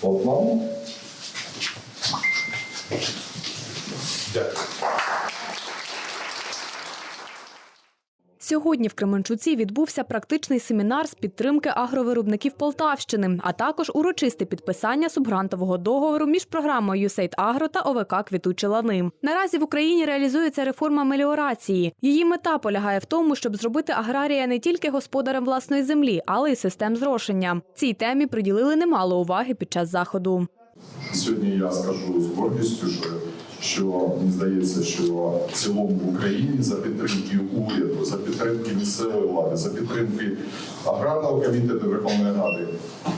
По плану. Сьогодні в Кременчуці відбувся практичний семінар з підтримки агровиробників Полтавщини, а також урочисте підписання субгрантового договору між програмою USAID Агро та ОВК Квітучі лани. Наразі в Україні реалізується реформа меліорації. Її мета полягає в тому, щоб зробити аграрія не тільки господарем власної землі, але й систем зрошення. Цій темі приділили немало уваги під час заходу. Сьогодні я скажу з гордістю, що, що мені здається, що в цілому в Україні за підтримки уряду, за підтримки місцевої влади, за підтримки аграрного комітету Верховної Ради,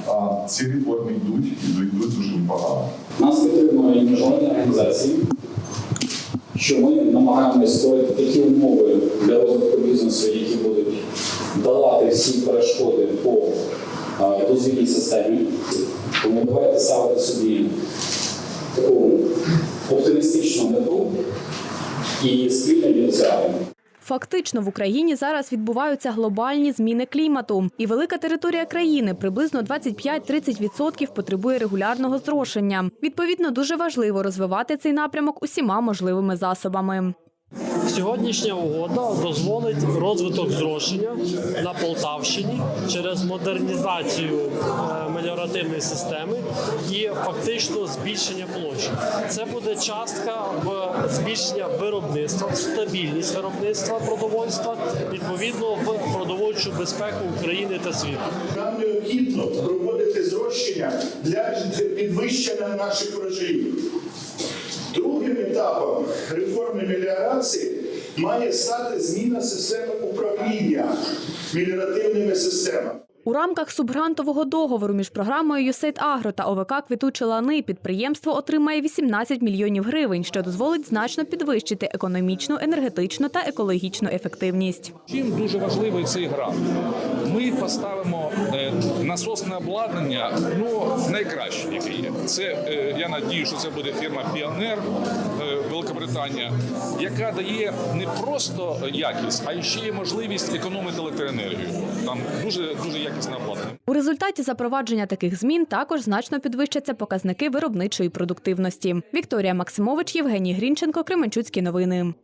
а ці реформи йдуть і йдуть дуже непогано. Нас підтримує міжнародні організації, що ми намагаємося створити такі умови для розвитку бізнесу, які будуть долати всі перешкоди по дозвільній системі. Тому давайте ставити собі таку оптимістичну мету і спільно її. Фактично в Україні зараз відбуваються глобальні зміни клімату, і велика територія країни приблизно 25-30% потребує регулярного зрошення. Відповідно, дуже важливо розвивати цей напрямок усіма можливими засобами. Сьогоднішня угода дозволить розвиток зрошення на Полтавщині через модернізацію е, системи і фактично збільшення площі. Це буде частка в збільшення виробництва, стабільність виробництва продовольства, відповідно в продовольчу безпеку України та світу. Нам необхідно проводити зрощення для підвищення наших врожаїв. Другим етапом реформи меліорації має стати зміна системи управління меліоративними системами. У рамках субгрантового договору між програмою USAID Агро та ОВК Квітучі лани підприємство отримає 18 мільйонів гривень, що дозволить значно підвищити економічну, енергетичну та екологічну ефективність. Чим дуже важливий цей грант? Ми поставимо е, насосне обладнання, ну найкраще, яке є. Це е, я надію, що це буде фірма Піонер е, Великобританія, яка дає не просто якість, а ще й можливість економити електроенергію. Там дуже дуже якісне обладнання. У результаті запровадження таких змін також значно підвищаться показники виробничої продуктивності. Вікторія Максимович, Євгеній Грінченко, Кременчуцькі новини.